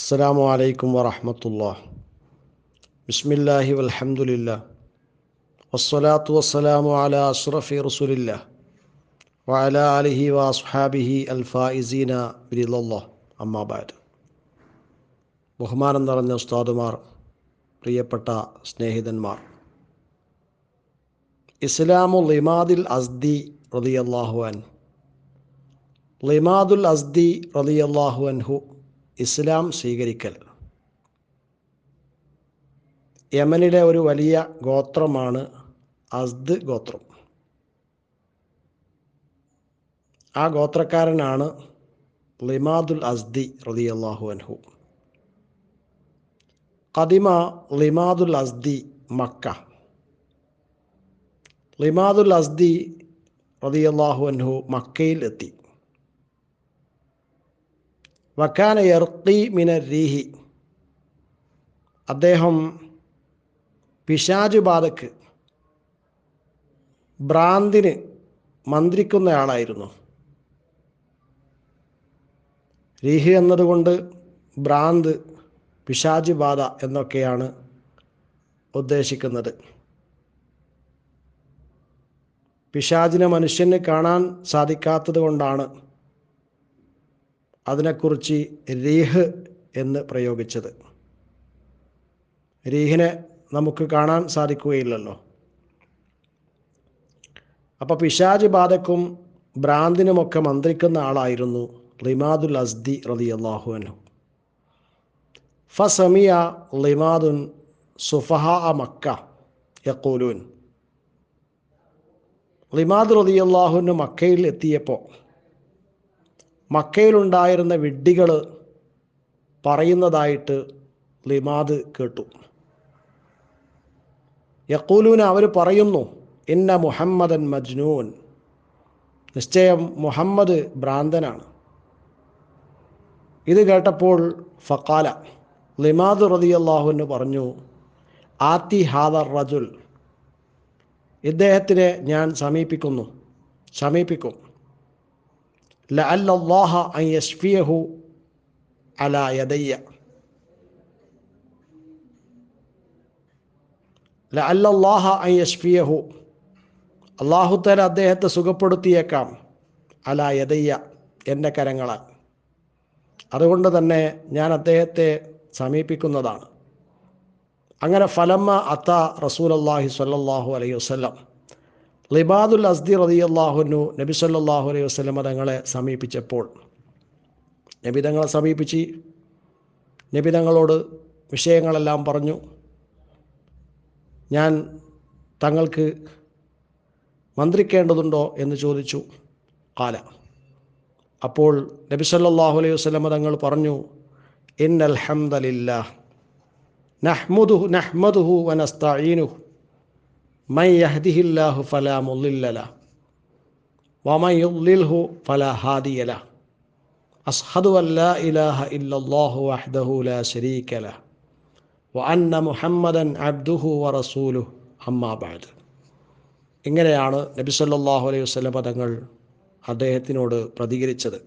السلام عليكم ورحمة الله بسم الله والحمد لله والصلاة والسلام على أشرف رسول الله وعلى آله وأصحابه الفائزين برضا الله أما بعد ബഹുമാനം നിറഞ്ഞ ഉസ്താദുമാർ പ്രിയപ്പെട്ട സ്നേഹിതന്മാർ ഇസ്ലാമു ലിമാദിൽ അസ്ദി റളിയല്ലാഹു അൻ ലിമാദുൽ അസ്ദി റളിയല്ലാഹു അൻഹു ഇസ്ലാം സ്വീകരിക്കൽ. യമനിലെ ഒരു വലിയ ഗോത്രമാണ് അസ്ദ് ഗോത്രം. ആ ഗോത്രക്കാരനാണ് ലിമാദുൽ അസ്ദി റളിയല്ലാഹു അൻഹു. കദിമ ലിമാദുൽ അസ്ദി മക്ക. ലിമാദുൽ അസ്ദി റളിയല്ലാഹു അൻഹു മക്കയിൽ എത്തി. വക്കാന എർത്തി മിന രീഹി അദ്ദേഹം പിശാജ് ബാധക്ക് ഭ്രാന്തിന് മന്ത്രിക്കുന്നയാളായിരുന്നു. രീഹി എന്നതുകൊണ്ട് ഭ്രാന്ത് പിശാജ് ബാധ എന്നൊക്കെയാണ് ഉദ്ദേശിക്കുന്നത്. പിശാജിനെ മനുഷ്യന് കാണാൻ സാധിക്കാത്തത് കൊണ്ടാണ് അതിനെക്കുറിച്ച് രീഹ് എന്ന് പ്രയോഗിച്ചത്. രീഹിനെ നമുക്ക് കാണാൻ സാധിക്കുകയില്ലല്ലോ. അപ്പോൾ പിശാജ് ബാധക്കും ഭ്രാന്തിനുമൊക്കെ മന്ത്രിക്കുന്ന ആളായിരുന്നു ലിമാദുൽ അസ്ദി റതി അള്ളാഹുഅനു ഫസമിയ ലിമാദുൻ സുഫഹ മക്ക യക്കൂലൂൻ ലിമാദ് റതി അള്ളാഹുവിന് മക്കയിൽ എത്തിയപ്പോൾ മക്കയിലുണ്ടായിരുന്ന വിഡ്ഢികൾ പറയുന്നതായിട്ട് ലിമാദ് കേട്ടു. യക്കൂലൂന അവർ പറയുന്നു ഇന്ന മുഹമ്മദൻ മജ്നൂൻ. നിശ്ചയം മുഹമ്മദ് ഭ്രാന്തനാണ്. ഇത് കേട്ടപ്പോൾ ഫക്കാല ലിമാദ് റതിയല്ലാഹുവിന് പറഞ്ഞു ആത്തി ഹാദർ റജുൽ ഇദ്ദേഹത്തിനെ ഞാൻ സമീപിക്കുന്നു സമീപിക്കും. ലഅല്ല അള്ളാഹ അൻ യസ്ഫിയഹു അലാ യദയ്യ ലഅല്ല അള്ളാഹ അൻ യസ്ഫിയഹു അള്ളാഹുത്തല അദ്ദേഹത്തെ സുഖപ്പെടുത്തിയേക്കാം. അലാ യദയ്യ എന്റെ കരങ്ങളാൽ. അതുകൊണ്ട് തന്നെ ഞാൻ അദ്ദേഹത്തെ സമീപിക്കുന്നതാണ്. അങ്ങനെ ഫലമ്മ അത്ത റസൂലുള്ളാഹി സ്വല്ലല്ലാഹു അലൈഹി വസ്ലം ലിബാദുൽ അസ്ദി റതി അള്ളാഹുനു നബി സല്ലാഹു അലൈഹി വസ്ലമ തങ്ങളെ സമീപിച്ചപ്പോൾ നബി തങ്ങളെ സമീപിച്ച് നബി തങ്ങളോട് വിഷയങ്ങളെല്ലാം പറഞ്ഞു. ഞാൻ തങ്ങൾക്ക് മന്ത്രിക്കേണ്ടതുണ്ടോ എന്ന് ചോദിച്ചു. കാല. അപ്പോൾ നബി സല്ലാഹു അലൈഹി വസ്ലമ തങ്ങൾ പറഞ്ഞു ഇന്നൽ നഹ്മുദുഹു നഹ്മദുഹു വനസ്തഈനുഹു മൈ യഹ്ദിഹില്ലാഹു ഫല മുല്ലില്ല വമൈ യുദ്ലിൽഹു ഫല ഹാദിയല അസ്ഹദു അല്ല ഇലാഹ ഇല്ലല്ലാഹു വഹ്ദഹു ലാ ശരീക ലഹ വഅന്ന മുഹമ്മദൻ അബ്ദുഹു വറസൂലുഹു അമ്മാബാദ് ഇങ്ങനെയാണ് നബി സല്ലാഹു അലൈഹി വസ്ലം പദങ്ങൾ അദ്ദേഹത്തിനോട് പ്രതികരിച്ചത്.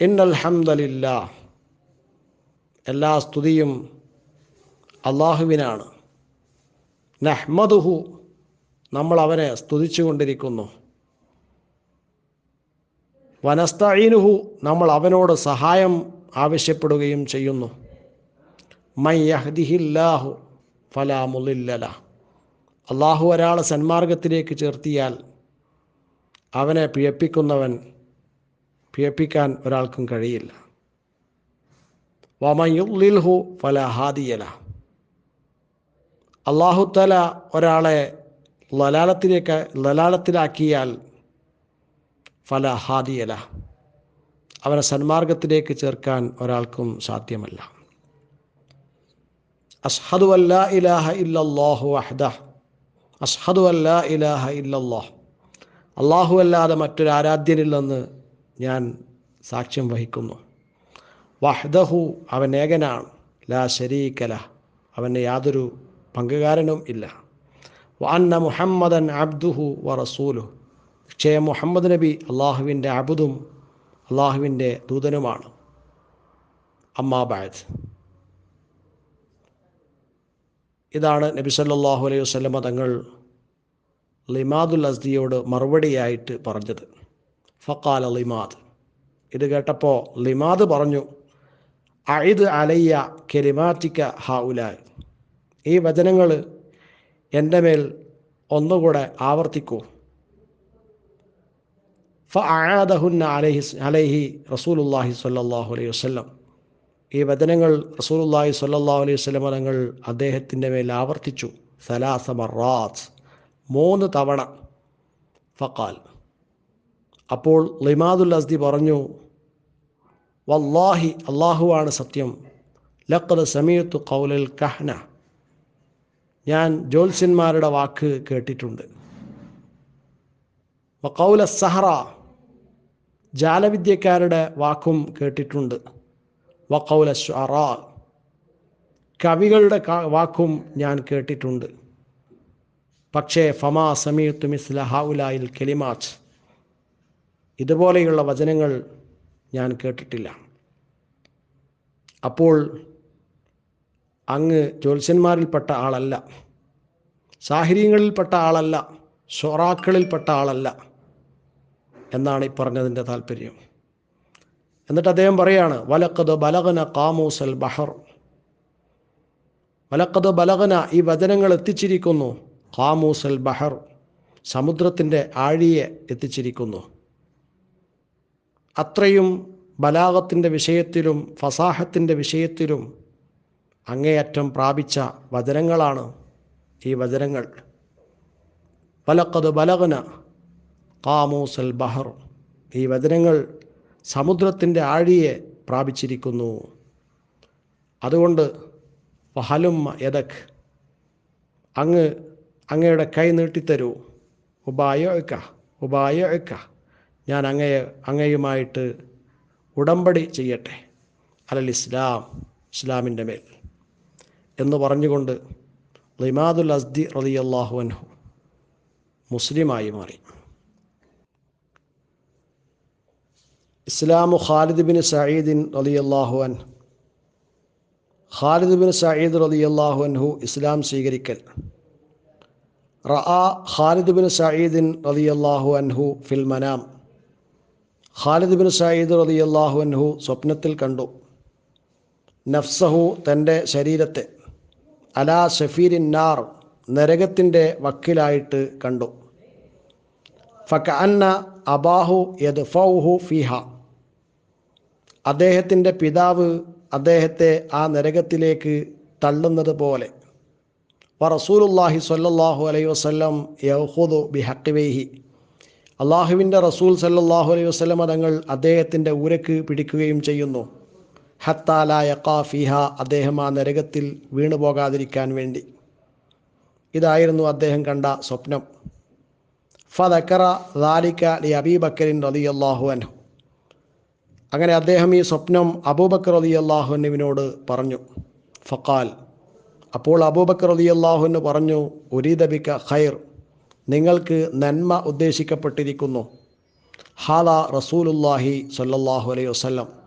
ഇന്നൽഹംദലില്ല എല്ലാ സ്തുതിയും അള്ളാഹുവിനാണ് നഹ്മദുഹു നമ്മൾ അവനെ സ്തുതിച്ചു കൊണ്ടിരിക്കുന്നു വനസ്തഈനുഹു നമ്മൾ അവനോട് സഹായം ആവശ്യപ്പെടുകയും ചെയ്യുന്നു. മയ്യഹ്ദിഹില്ലാഹു ഫലാ അള്ളാഹു ഒരാളെ സന്മാർഗത്തിലേക്ക് ചേർത്തിയാൽ അവനെ പിഴപ്പിക്കുന്നവൻ പിഴപ്പിക്കാൻ ഒരാൾക്കും കഴിയില്ല. വമയുലിൽഹു ഫല ഹാദിയല അള്ളാഹുത്തല ഒരാളെ ലലാലത്തിലേക്ക് ലലാലത്തിലാക്കിയാൽ ഫല ഹാദിയല അവനെ സന്മാർഗത്തിലേക്ക് ചേർക്കാൻ ഒരാൾക്കും സാധ്യമല്ല. അസ്ഹദു അല്ലാ ഇലാഹ ഇല്ലാഹു അഹ്ദ അസ്ഹദു അല്ലാ ഇലാഹ ഇല്ലല്ലാഹ്. അള്ളാഹു അല്ലാതെ മറ്റൊരു ആരാധ്യനില്ലെന്ന് ഞാൻ സാക്ഷ്യം വഹിക്കുന്നു. വഹ്ദഹു അവൻ ഏകനാണ് ലാ. ശരീകല അവന് യാതൊരു പങ്കുകാരനും ഇല്ല. വാന്ന മുഹമ്മദൻ അബ്ദുഹു വ റസൂലു. നിശ്ചയം മുഹമ്മദ് നബി അള്ളാഹുവിന്റെ അബുദും അള്ളാഹുവിന്റെ ദൂതനുമാണ്. അമ്മാബാദ് ഇതാണ് നബി സല്ലാഹു അലൈഹി വസ്ലമ തങ്ങൾ ലിമാദുൽ അസ്ദിയോട് മറുപടിയായിട്ട് പറഞ്ഞത്. ഫക്കാല ലിമാദ്. ഇത് കേട്ടപ്പോൾ ലിമാദ് പറഞ്ഞു അയിദ് അലയ്യ കെരിമാറ്റിക്ക ഹൗലായ് ഈ വചനങ്ങൾ എന്റെ മേൽ ഒന്നുകൂടെ ആവർത്തിക്കൂ. ഫ അലഹി അലൈഹി റസൂലുല്ലാഹി സ്വല്ലല്ലാഹു അലൈഹി വസ്ലം ഈ വചനങ്ങൾ റസൂലുല്ലാഹി സ്വല്ലല്ലാഹു അലൈഹി വസ്ലം തങ്ങൾ അദ്ദേഹത്തിന്റെ മേൽ ആവർത്തിച്ചു. സലാസ മറാത്ത് മൂന്ന് തവണ. ഫക്കാൽ അപ്പോൾ ലിമാദുൽ അസ്ദി പറഞ്ഞു വല്ലാഹി അള്ളാഹുവാണ് സത്യം. ലക്കത് സമീത്ത് കൗലൽ കഹ്ന. ഞാൻ ജ്യോത്സ്യന്മാരുടെ വാക്ക് കേട്ടിട്ടുണ്ട്. വക്കൗല സഹറ ജാലവിദ്യക്കാരുടെ വാക്കും കേട്ടിട്ടുണ്ട്. വക്കൗല ഷറ കവികളുടെ വാക്കും ഞാൻ കേട്ടിട്ടുണ്ട്. പക്ഷേ ഫമാ സമീത്തു മിസ്ല ഹൗലായിൽ കെലിമാച്ച് ഇതുപോലെയുള്ള വചനങ്ങൾ ഞാൻ കേട്ടിട്ടില്ല. അപ്പോൾ അങ്ങ് ജ്യോത്സ്യന്മാരിൽപ്പെട്ട ആളല്ല. സാഹിര്യങ്ങളിൽപ്പെട്ട ആളല്ല. സ്വറാക്കളിൽപ്പെട്ട ആളല്ല. എന്നാണ് ഈ പറഞ്ഞതിന്റെ താല്പര്യം. എന്നിട്ട് അദ്ദേഹം പറയാണ് വലക്കത് ബലകന കാമൂസൽ ബഹർ. വലക്കത് ബലകന ഈ വചനങ്ങൾ എത്തിച്ചിരിക്കുന്നു. കാമൂസൽ ബഹർ. സമുദ്രത്തിന്റെ ആഴിയെ എത്തിച്ചിരിക്കുന്നു. അത്രയും ബലാഗത്തിന്റെ വിഷയത്തിലും ഫസാഹത്തിന്റെ വിഷയത്തിലും അങ്ങേയറ്റം പ്രാപിച്ച വചനങ്ങളാണ് ഈ വചനങ്ങൾ. പലക്കത് ബലകന കാമൂസൽ ബഹർ. ഈ വചനങ്ങൾ സമുദ്രത്തിന്റെ ആഴിയെ പ്രാപിച്ചിരിക്കുന്നു. അതുകൊണ്ട് ഫഹലും യദക്. അങ്ങ് അങ്ങയുടെ കൈ നീട്ടിത്തരൂ. ഉപായൊക്ക ഉപായൊക്ക ഞാൻ അങ്ങയെ അങ്ങയുമായിട്ട് ഉടമ്പടി ചെയ്യട്ടെ. അലൽ ഇസ്ലാം ഇസ്ലാമിന്റെ മേൽ. എന്ന് പറഞ്ഞുകൊണ്ട് ലിമാദുൽ അസ്ദി റലി അള്ളാഹു അൻഹു മുസ്ലിമായി മാറി. ഇസ്ലാമു ഖാലിദ് ബിൻ സയ്യിദിൻ അള്ളാഹു അൻ ഖാലിദ് ബിൻ സയ്യിദ് അള്ളാഹു അൻഹു ഇസ്ലാം സ്വീകരിക്കൽ. റആ ഖാലിദ് ബിൻ സയ്യിദിൻ അള്ളാഹു അൻഹു ഫിൽ മനാം ഖാലിദ് ബിൻ സയ്യിദ് റളിയല്ലാഹു അൻഹു സ്വപ്നത്തിൽ കണ്ടു. നഫ്സഹു തന്റെ ശരീരത്തെ അലാ ഷഫീരിൻ നാർ നരകത്തിന്റെ വക്കിലായിട്ട് കണ്ടു. ഫക്ക അന്ന അബാഹു യദ്ഫൗഹു ഫിഹ. അദ്ദേഹത്തിന്റെ പിതാവ് അദ്ദേഹത്തെ ആ നരകത്തിലേക്ക് തള്ളുന്നത് പോലെ. റസൂലുല്ലാഹി സ്വല്ലല്ലാഹു അലൈഹി വസ്ലം യഹുദു ബി ഹക്കിവൈഹി അള്ളാഹുവിന്റെ റസൂൽ സല്ലാഹു അലൈഹി വസല്ലം തങ്ങൾ അദ്ദേഹത്തിന്റെ ഊരക്ക് പിടിക്കുകയും ചെയ്യുന്നു. ഹത്താല ഖാഫിഹ ഫിഹ അദ്ദേഹം ആ നരകത്തിൽ വീണു പോകാതിരിക്കാൻ വേണ്ടി. ഇതായിരുന്നു അദ്ദേഹം കണ്ട സ്വപ്നം. ഫതക്കറ ദാലിക്ക ലി അബീബക്കറിൻ റലി അള്ളാഹു അൻഹു. അങ്ങനെ അദ്ദേഹം ഈ സ്വപ്നം അബൂബക്കർ അലി അള്ളാഹുനുവിനോട് പറഞ്ഞു. ഫക്കാൽ അപ്പോൾ അബൂബക്കർ അലി അള്ളാഹുന് പറഞ്ഞു ഉരീദബിക്ക ഖൈർ നിങ്ങൾക്ക് നന്മ ഉദ്ദേശിക്കപ്പെട്ടിരിക്കുന്നു. ഹാല റസൂലുല്ലാഹി സല്ലാഹു അലൈഹി വസല്ലം.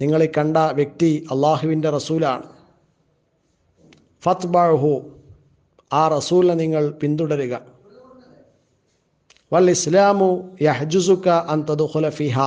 നിങ്ങളെ കണ്ട വ്യക്തി അള്ളാഹുവിന്റെ റസൂലാണ്. ഫത്ബാഹു ആ റസൂലിനെ നിങ്ങൾ പിന്തുടരുക. വൽ ഇസ്ലാമു യഹ്ജുസുക്ക അൻ തദുഖുല ഫിഹ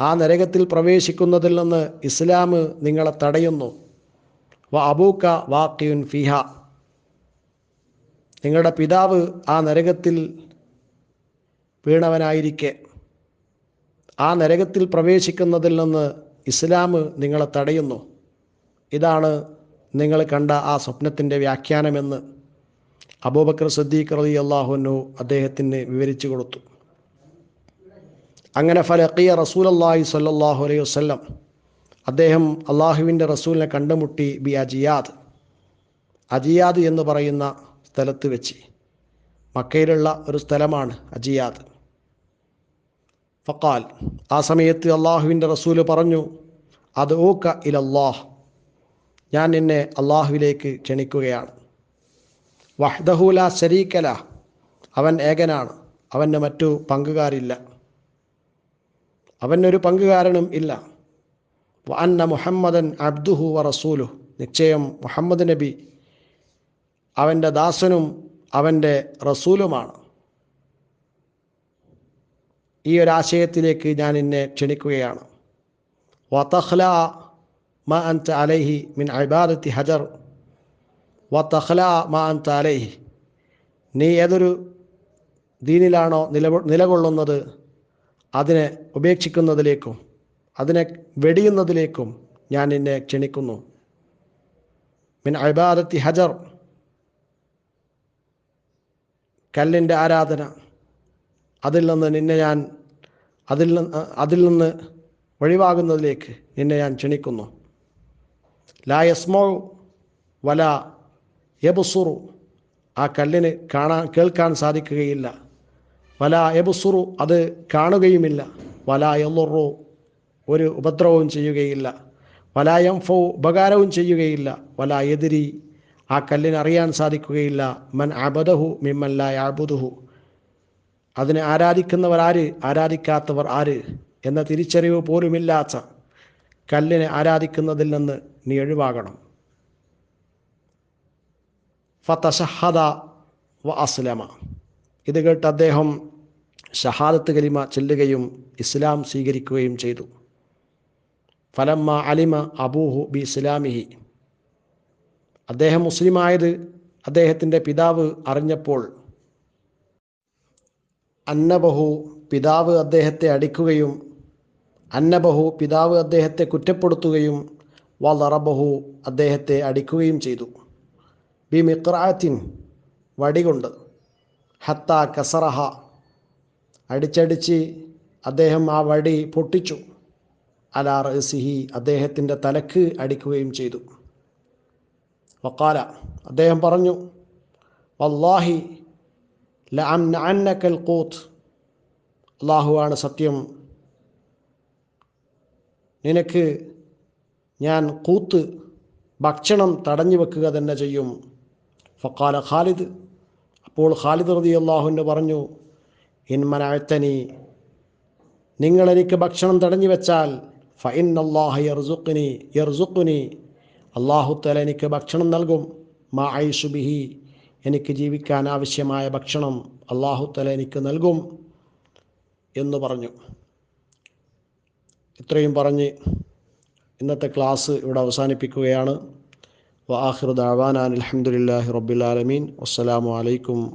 ആ നരകത്തിൽ പ്രവേശിക്കുന്നതിൽ നിന്ന് ഇസ്ലാം നിങ്ങളെ തടയുന്നു. വ അബൂക്ക വാക്കിയുൻ ഫിഹ നിങ്ങളുടെ പിതാവ് ആ നരകത്തിൽ വീണവനായിരിക്കെ. ആ നരകത്തിൽ പ്രവേശിക്കുന്നതിൽ നിന്ന് ഇസ്ലാം നിങ്ങളെ തടയുന്നു. ഇതാണ് നിങ്ങൾ കണ്ട ആ സ്വപ്നത്തിന്റെ വ്യാഖ്യാനമെന്ന് അബൂബക്കർ സദ്ദീഖ് റലി അള്ളാഹുനു അദ്ദേഹത്തിന് വിവരിച്ചു കൊടുത്തു. അങ്ങനെ ഫലക്കിയ റസൂൽ അള്ളാഹി സല്ലാഹു അലൈഹി വസ്ലം അദ്ദേഹം അള്ളാഹുവിന്റെ റസൂലിനെ കണ്ടുമുട്ടി ബി അജിയാദ്. അജിയാദ് എന്ന് പറയുന്ന സ്ഥലത്ത് വെച്ച്. മക്കയിലുള്ള ഒരു സ്ഥലമാണ് അജിയാദ്. ഫക്കാൽ ആ സമയത്ത് അള്ളാഹുവിന്റെ റസൂൽ പറഞ്ഞു അത് ഓക്ക ഇലല്ലാഹ് ഞാൻ നിന്നെ അള്ളാഹുവിലേക്ക് ക്ഷണിക്കുകയാണ്. വഹ്ദഹുല ശരീക്കല അവൻ ഏകനാണ് അവന് മറ്റു പങ്കുകാരില്ല. അവനൊരു പങ്കുകാരനും ഇല്ല. അന്ന മുഹമ്മദൻ അബ്ദുഹു വ റസൂലു നിശ്ചയം മുഹമ്മദ് നബി അവന്റെ ദാസനും അവന്റെ റസൂലുമാണ്. ഈ ഒരാശയത്തിലേക്ക് ഞാൻ എന്നെ ക്ഷണിക്കുകയാണ്. വതഹ്ല മ അൻത അലൈഹി മിൻ അബാദത്തി ഹജർ. വതഹ്ല മ അൻത അലൈഹി. നീ ഏതൊരു ദീനിലാണോ നില നിലകൊള്ളുന്നത് അതിനെ ഉപേക്ഷിക്കുന്നതിലേക്കും അതിനെ വെടിയുന്നതിലേക്കും ഞാൻ നിന്നെ ക്ഷണിക്കുന്നു. മിൻ അബാദത്തി ഹജർ. കല്ലിന്റെ ആരാധന. അതിൽ നിന്ന് നിന്നെ ഞാൻ അതിൽ നിന്ന് അതിൽ നിന്ന് ഒഴിവാകുന്നതിലേക്ക് നിന്നെ ഞാൻ ക്ഷണിക്കുന്നു. ലാ യസ്മോ വല എബുസുറു ആ കല്ലിന് കാണാൻ കേൾക്കാൻ സാധിക്കുകയില്ല. വല എബുസുറു അത് കാണുകയുമില്ല. വല എല്ലുറു ഒരു ഉപദ്രവവും ചെയ്യുകയില്ല. വല എം ഫോ ഉപകാരവും ചെയ്യുകയില്ല. വല എതിരി ആ കല്ലിന് അറിയാൻ സാധിക്കുകയില്ല. മൻ അബദഹു മിമ്മല്ല അബുദുഹു അതിനെ ആരാധിക്കുന്നവർ ആര്? ആരാധിക്കാത്തവർ ആര്? എന്ന തിരിച്ചറിവ് പോലുമില്ലാത്ത കല്ലിനെ ആരാധിക്കുന്നതിൽ നിന്ന് നീ ഒഴിവാകണം. ഫതഷഹദ വ അസ്ലമ. ഇത് കേട്ട് അദ്ദേഹം ഷഹാദത്ത് കലിമ ചെല്ലുകയും ഇസ്ലാം സ്വീകരിക്കുകയും ചെയ്തു. ഫലമ്മ അലിമ അബൂഹു ബി ഇസ്ലാമിഹി. അദ്ദേഹം മുസ്ലിമായത് അദ്ദേഹത്തിന്റെ പിതാവ് അറിഞ്ഞപ്പോൾ അന്നബഹു പിതാവ് അദ്ദേഹത്തെ അടിക്കുകയും അന്നബഹു പിതാവ് അദ്ദേഹത്തെ കുറ്റപ്പെടുത്തുകയും വളറബഹു അദ്ദേഹത്തെ അടിക്കുകയും ചെയ്തു. ബി മിക്രാത്തിൻ വടികൊണ്ട് ഹത്ത കസറഹ അടിച്ചടിച്ച് അദ്ദേഹം ആ വടി പൊട്ടിച്ചു. അലാ റസിഹി അദ്ദേഹത്തിന്റെ തലക്ക് അടിക്കുകയും ചെയ്തു. വക്കാല അദ്ദേഹം പറഞ്ഞു വല്ലാഹി കൂത്ത് അള്ളാഹുവാണ് സത്യം. നിനക്ക് ഞാൻ കൂത്ത് ഭക്ഷണം തടഞ്ഞു വെക്കുക തന്നെ ചെയ്യും. ഫക്കാല ഖാലിദ്. അപ്പോൾ ഖാലിദ് റതി അള്ളാഹുവിന്റെ പറഞ്ഞു ഇൻമനഴത്തനി നിങ്ങളെനിക്ക് ഭക്ഷണം തടഞ്ഞു വെച്ചാൽ ഫൈൻ അള്ളാഹ യർസുഖിനി യർസുഖുനി അള്ളാഹുത്തല എനിക്ക് ഭക്ഷണം നൽകും. മാ ഐഷുബിഹി എനിക്ക് ജീവിക്കാൻ ആവശ്യമായ ഭക്ഷണം അള്ളാഹുത്തല എനിക്ക് നൽകും എന്ന് പറഞ്ഞു. ഇത്രയും പറഞ്ഞ് ഇന്നത്തെ ക്ലാസ് ഇവിടെ അവസാനിപ്പിക്കുകയാണ്. വആഖിറു അലഹമുല്ലാഹി ആലമീൻ. വസ്സലാമു അലൈക്കും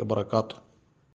വബറകാതുഹു.